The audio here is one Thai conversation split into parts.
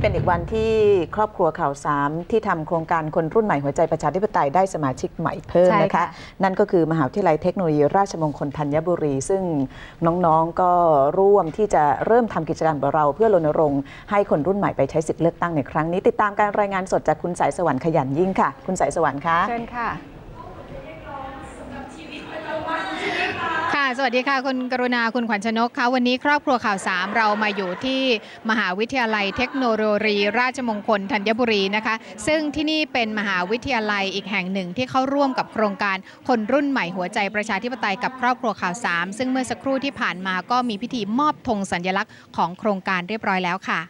เป็นอีกวันที่ครอบครัวข่าวสามที่ทำโครงการคนรุ่นใหม่หัวใจประชาธิปไตยได้สมาชิกใหม่เพิ่มใช่นะคะค่ะนั่นก็คือมหาวิทยาลัยเทคโนโลยีราชมงคลธัญบุรี ซึ่งน้องๆก็ร่วมที่จะเริ่มทำกิจกรรมกับเรา เพื่อรณรงค์ให้คนรุ่นใหม่ไปใช้สิทธิเลือกตั้งในครั้งนี้ ติดตามการรายงานสดจากคุณสายสวรรค์ขยันยิ่งค่ะ คุณสายสวรรค์คะเชิญค่ะ ค่ะ สวัสดีค่ะ คุณกรุณาคุณขวัญชนกค่ะวันนี้ครอบครัวข่าวสามเรามาอยู่ที่มหาวิทยาลัยเทคโนโลยี ราชมงคลธัญบุรีนะคะ ซึ่งที่นี่เป็นมหาวิทยาลัยอีกแห่งหนึ่งที่เข้าร่วมกับโครงการคนรุ่นใหม่หัวใจประชาธิปไตยกับครอบครัวข่าวสามซึ่งเมื่อสักครู่ที่ผ่านมาก็มีพิธีมอบธงสัญลักษณ์ของโครงการเรียบร้อยแล้วค่ะ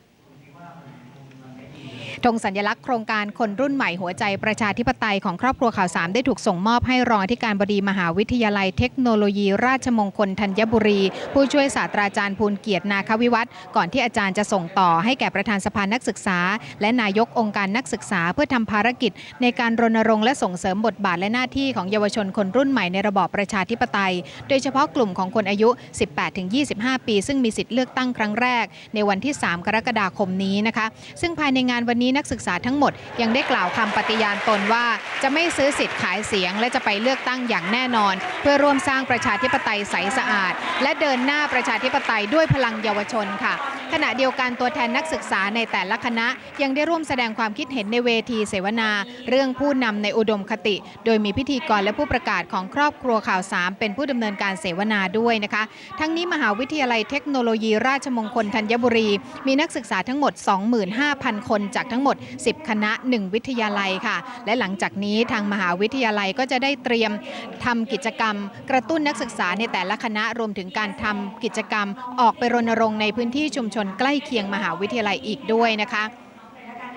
ธงสัญลักษณ์โครงการคนรุ่นใหม่หัวใจประชาธิปไตยของครอบครัวข่าวสามได้ถูกส่งมอบให้รองอธิการบดีมหาวิทยาลัยเทคโนโลยี ราชมงคลธัญบุรี ผู้ช่วยศาสตราจารย์ภูลเกียรตินาควิวัฒน์ก่อนที่อาจารย์จะส่งต่อให้แก่ประธานสภานักศึกษา และนายกองค์การนักศึกษาเพื่อทำภารกิจ ในการรณรงค์และส่งเสริมบทบาทและหน้าที่ของเยาวชนคนรุ่นใหม่ในระบอบประชาธิปไตย โดยเฉพาะกลุ่มของคนอายุ 18-25 ปี ซึ่งมีสิทธิ์เลือกตั้งครั้งแรก ในวันที่ 3 กรกฎาคมนี้นะคะ ซึ่งภายในงานวันนี้นักศึกษาทั้งหมดยังได้กล่าวคำปฏิญาณตนว่า จะไม่ซื้อสิทธิ์ขายเสียง และจะไปเลือกตั้งอย่างแน่นอน เพื่อร่วมสร้างประชาธิปไตยใสสะอาด และเดินหน้าประชาธิปไตยด้วยพลังเยาวชนค่ะ ขณะเดียวกันตัวแทนนักศึกษาในแต่ละคณะ ยังได้ร่วมแสดงความคิดเห็นในเวทีเสวนา เรื่องผู้นำในอุดมคติ โดยมีพิธีกรและผู้ประกาศของครอบครัวข่าวสามเป็นผู้ดำเนินการเสวนาด้วยนะคะ ทั้งนี้มหาวิทยาลัยเทคโนโลยีราชมงคลธัญบุรี มีนักศึกษาทั้งหมด 25,000 คนจากทั้งหมด 10 คณะ 1 วิทยาลัยค่ะ และหลังจากนี้ทางมหาวิทยาลัยก็จะได้เตรียมทำกิจกรรม กระตุ้นนักศึกษาในแต่ละคณะรวมถึงการทำกิจกรรม ออกไปรณรงค์ในพื้นที่ชุมชนใกล้เคียงมหาวิทยาลัยอีกด้วยนะคะ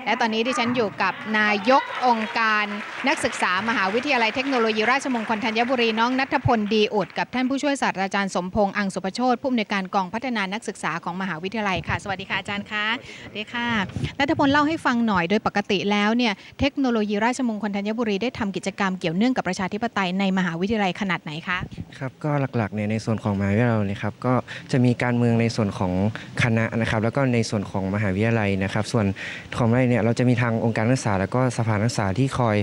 และตอนนี้ดิฉันอยู่กับนายกองค์การนักศึกษามหาวิทยาลัยเทคโนโลยีราชมงคลธัญบุรีน้องนัทพลดีอุดกับท่านผู้ช่วยศาสตราจารย์สมพงษ์อังสุปโชตผู้อำนวยการกองพัฒนานักศึกษาของมหาวิทยาลัยค่ะ สวัสดีค่ะอาจารย์คะสวัสดีค่ะนัทพลเล่าให้ฟังหน่อยโดยปกติแล้วเนี่ยเทคโนโลยีราชมงคลธัญบุรีได้ทำกิจกรรมเกี่ยวเนื่องกับประชาธิปไตยในมหาวิทยาลัยขนาดไหนคะครับก็หลักๆเนี่ยในส่วนของมหาวิทยาลัยเราเนี่ยครับก็จะมีการเมืองในส่วนของคณะนะครับ แล้วก็ในส่วนของมหาวิทยาลัยนะครับ ส่วนของเราเนี่ยเราจะมีทางองค์การนักศึกษา แล้วก็สภานักศึกษาที่คอย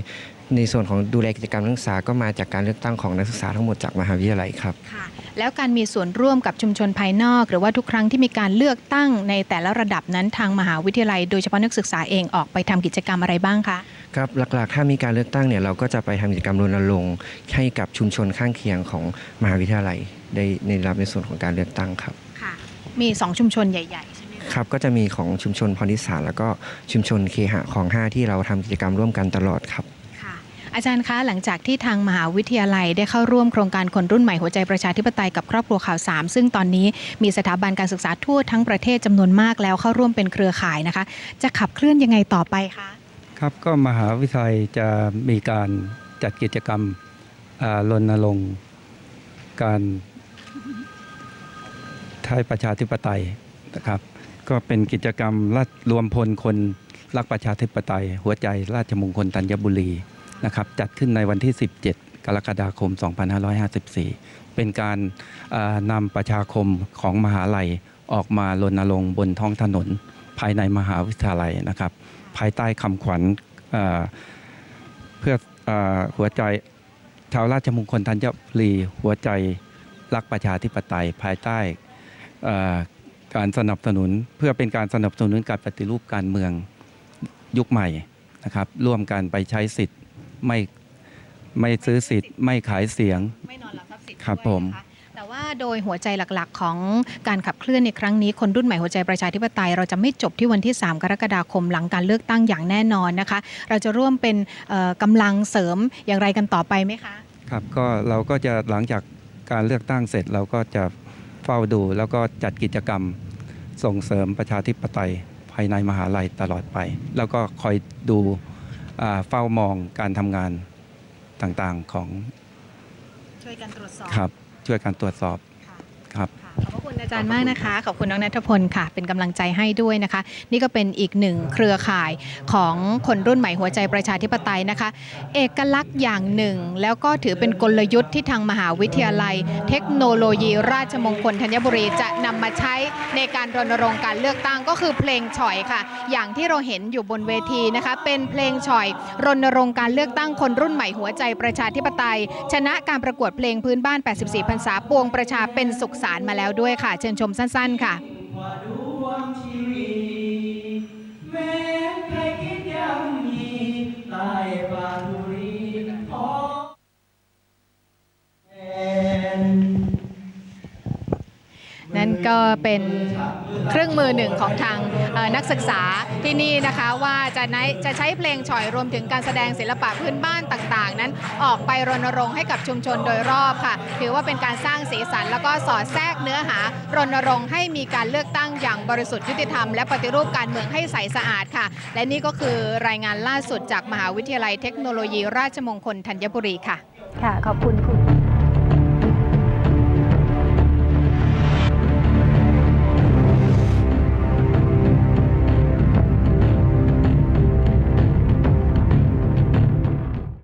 ในส่วนของดูแลกิจกรรมนักศึกษาก็มาจากการเลือกตั้งของนักศึกษาทั้งหมดจากมหาวิทยาลัยครับ ค่ะ แล้วการมีส่วนร่วมกับชุมชนภายนอก หรือว่าทุกครั้งที่มีการเลือกตั้งในแต่ละระดับนั้นทางมหาวิทยาลัย โดยเฉพาะนักศึกษาเองออกไปทำกิจกรรมอะไรบ้างคะ ครับหลักๆ ถ้ามีการเลือกตั้งเนี่ยเราก็จะไปทำกิจกรรมรณรงค์ให้กับชุมชนข้างเคียงของมหาวิทยาลัยได้ในรับในส่วนของการเลือกตั้งครับ ค่ะ มี 2 ชุมชนใหญ่ๆใช่ไหม คะครับก็จะมีของชุมชนพรทิสารแล้วก็ชุมชนเคหะของ5ที่เราทำกิจกรรมร่วมกันตลอดครับ ค่ะ อาจารย์คะหลังจากที่ทางมหาวิทยาลัยได้เข้าร่วมโครงการคนรุ่นใหม่หัวใจประชาธิปไตยกับครอบครัวข่าวสามซึ่งตอนนี้มีสถาบันการศึกษาทั่วทั้งประเทศจำนวนมากแล้วเข้าร่วมเป็นเครือข่ายนะคะ จะขับเคลื่อนยังไงต่อไปคะครับก็มหาวิทยาลัยจะมีการจัดกิจกรรมอ่ารณรงค์การไทยประชาธิปไตยนะครับ ก็เป็นกิจกรรมรัฐรวมพลคนรักประชาธิปไตย หัวใจราชมงคลธัญบุรีนะครับจัดขึ้นในวันที่ 17 กรกฎาคม 2554 เป็นการนำประชาคมของมหาลัยออกมารณรงค์บนท้องถนน ภายในมหาวิทยาลัยนะครับ ภายใต้คำขวัญเพื่ออหัวใจชาวราชมงคลธัญบุรีหัวใจรักประชาธิปไตย ภายใต้อ่อ การสนับสนุนเพื่อเป็นการสนับสนุนการปฏิรูปการเมืองยุคใหม่นะครับ ร่วมกันไปใช้สิทธิ์ไม่ไม่ซื้อสิทธิ์ไม่ขายเสียง ไม่นอนหลับทรัพย์สินครับด้วยผม นะคะแต่ว่าโดยหัวใจหลักๆ ของการขับเคลื่อนในครั้งนี้คนรุ่นใหม่หัวใจประชาธิปไตย เราจะไม่จบที่วันที่ 3 กรกฎาคมหลังการเลือกตั้งอย่างแน่นอนนะคะ เราจะร่วมเป็นเอ่อกำลังเสริมอย่างไรกันต่อไปไหมคะ ครับก็เราก็จะหลังจากการเลือกตั้งเสร็จเราก็จะเฝ้าดู แล้วก็จัดกิจกรรมส่งเสริมประชาธิปไตยภายในมหาลัยตลอดไป แล้วก็คอยดูอ่าเฝ้ามองการทำงานต่างๆของช่วยกันตรวจสอบครับช่วยการตรวจสอบค่ะครับค่ะข อาจารย์มากนะคะ ขอบคุณน้องนัทพลค่ะ เป็นกำลังใจให้ด้วยนะคะ นี่ก็เป็นอีกหนึ่งเครือข่ายของคนรุ่นใหม่หัวใจประชาธิปไตยนะคะ เอกลักษณ์อย่างหนึ่ง แล้วก็ถือเป็นกลยุทธ์ที่ทางมหาวิทยาลัย เทคโนโลยี ราชมงคลธัญบุรีจะนำมาใช้ในการรณรงค์การเลือกตั้งก็คือเพลงฉ่อยค่ะ อย่างที่เราเห็นอยู่บนเวทีนะคะ เป็นเพลงฉ่อย รณรงค์การเลือกตั้งคนรุ่นใหม่หัวใจประชาธิปไตย ชนะการประกวดเพลงพื้นบ้าน 84พรรษาปวงประชาเป็นสุขสารมาแล้วด้วยค่ะเชิญชมสั้น ๆ ค่ะ ก็เป็นเครื่องมือหนึ่งของทางนักศึกษาที่นี่นะคะว่าจะใช้จะใช้เพลงฉ่อยรวมถึงการแสดงศิลปะพื้นบ้านต่างๆ นั้นออกไปรณรงค์ให้กับชุมชนโดยรอบค่ะ ถือว่าเป็นการสร้างสีสันแล้วก็สอดแทรกเนื้อหารณรงค์ให้มีการเลือกตั้งอย่างบริสุทธิ์ยุติธรรมและปฏิรูปการเมืองให้ใสสะอาดค่ะ และนี่ก็คือรายงานล่าสุดจากมหาวิทยาลัยเทคโนโลยีราชมงคลธัญบุรีค่ะ ค่ะ ขอบคุณคุณ